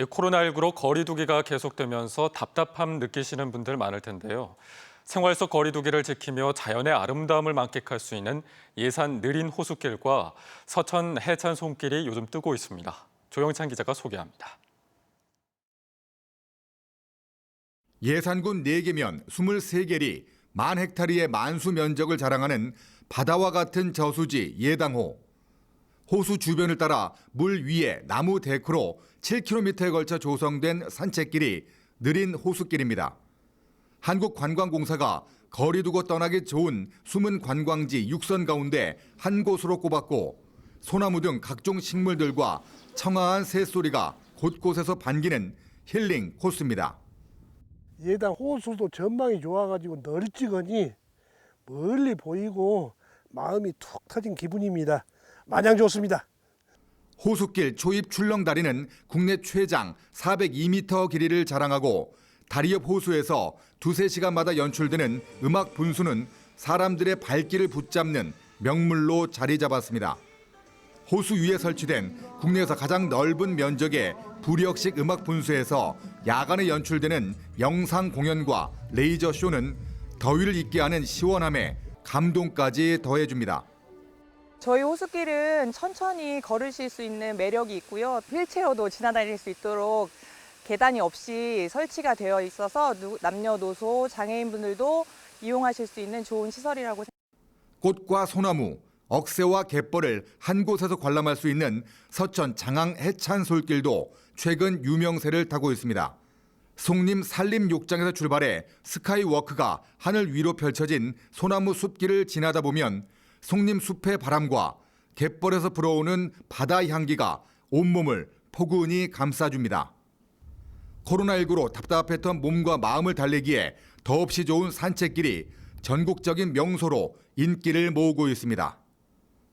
이 코로나19로 거리두기가 계속되면서 답답함 느끼시는 분들 많을 텐데요. 생활 속 거리두기를 지키며 자연의 아름다움을 만끽할 수 있는 예산 느린 호수길과 서천 해찬 손길이 요즘 뜨고 있습니다. 조영찬 기자가 소개합니다. 예산군 4개면 23개리 만 헥타리의 만수 면적을 자랑하는 바다와 같은 저수지 예당호. 호수 주변을 따라 물 위에 나무 데크로 7km에 걸쳐 조성된 산책길이 느린 호수길입니다. 한국관광공사가 거리 두고 떠나기 좋은 숨은 관광지 6선 가운데 한 곳으로 꼽았고 소나무 등 각종 식물들과 청아한 새소리가 곳곳에서 반기는 힐링 코스입니다. 예당 호수도 전망이 좋아가지고 널찍하니 멀리 보이고 마음이 툭 터진 기분입니다. 마냥 좋습니다. 호수길 초입 출렁 다리는 국내 최장 402m 길이를 자랑하고 다리 옆 호수에서 두세 시간마다 연출되는 음악 분수는 사람들의 발길을 붙잡는 명물로 자리 잡았습니다. 호수 위에 설치된 국내에서 가장 넓은 면적의 불역식 음악 분수에서 야간에 연출되는 영상 공연과 레이저 쇼는 더위를 잊게 하는 시원함에 감동까지 더해줍니다. 저희 호수길은 천천히 걸으실 수 있는 매력이 있고요. 휠체어도 지나다닐 수 있도록 계단이 없이 설치가 되어 있어서 누- 남녀노소 장애인분들도 이용하실 수 있는 좋은 시설이라고 꽃과 소나무, 억새와 갯벌을 한 곳에서 관람할 수 있는 서천 장항 해찬 솔길도 최근 유명세를 타고 있습니다. 송림 산림욕장에서 출발해 스카이워크가 하늘 위로 펼쳐진 소나무 숲길을 지나다 보면 송림 숲의 바람과 갯벌에서 불어오는 바다 향기가 온몸을 포근히 감싸줍니다. 코로나19로 답답했던 몸과 마음을 달래기에 더없이 좋은 산책길이 전국적인 명소로 인기를 모으고 있습니다.